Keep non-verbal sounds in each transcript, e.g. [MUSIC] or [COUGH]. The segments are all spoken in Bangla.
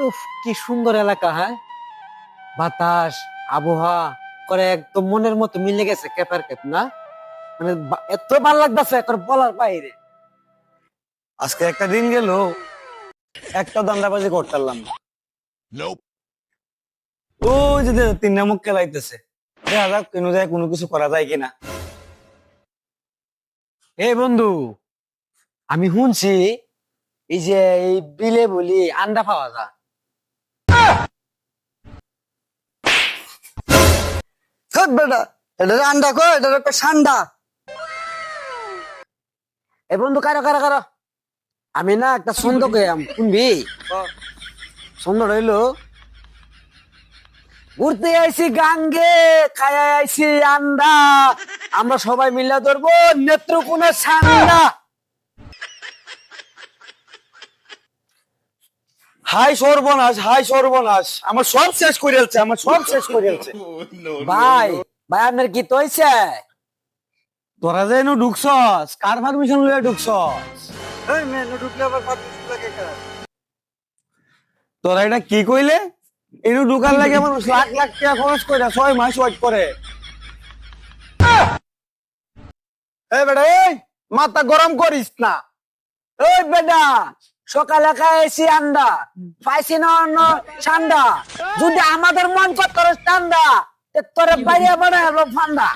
উফ কি সুন্দর এলাকা হ্যাঁ? বাতাস আবহাওয়া করে একদম মনের মতো মিলে গেছে কেপার কেপ না? মানে এত ভালো লাগতেছে এখন বলার বাইরে। আজকে একটা দিন গেল একটা দান্দাবাজি করতে পারলাম না। ওই যে তিন নামক খেলাইতেছে। দেখা যাক কেন যায় কোনো কিছু করা যায় কিনা। এই বন্ধু আমি শুনছি এই যে এই বিলে বলি আন্ডা পাওয়া যায়। আমি না একটা ছন্দ গেলাম শুনবি? ছন্দ রইল ঘুরতে আইছি গাঙ্গে, খায়া আইছি আন্ডা আমরা সবাই মিলে ধরবো নেত্রকোনা সান্ডা হাই সর্বনাশ হাই সর্বনাশ। আমার সব শেষ করে যাচ্ছে আমার সব শেষ করে যাচ্ছে [LAUGHS] ভাই ভাই আপনার কি তৈছে তোরা যে এনু ঢুকছস কার পারমিশন লইয়া ঢুকছস? এই মেয়ে এনু ঢুকলে আবার পারমিশন লাগে কার? তোরা এটা কি কইলে? এনু ঢুকার লাগে মানুষ [LAUGHS] লাখ লাখ টাকা খরচ করে ছয় মাস ওয়েট করে। এই বেটা এই মাথা গরম করিস না। ওই বেটা সকালে খাইছি আন্ডা পাইছি না অন্য ঠান্ডা যদি আমাদের মন করতো ঠান্ডা তোরে বাইরে বাড়ায় ফান্ডা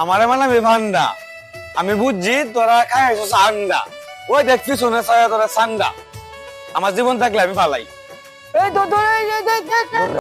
আমারে মানে বিভান্ডা আমি বুঝছি তোরা খাইছিস আন্ডা ওই দেখছি শুনে তোরা সান্ডা আমার জীবন থাকলে আমি পালাই। এই তো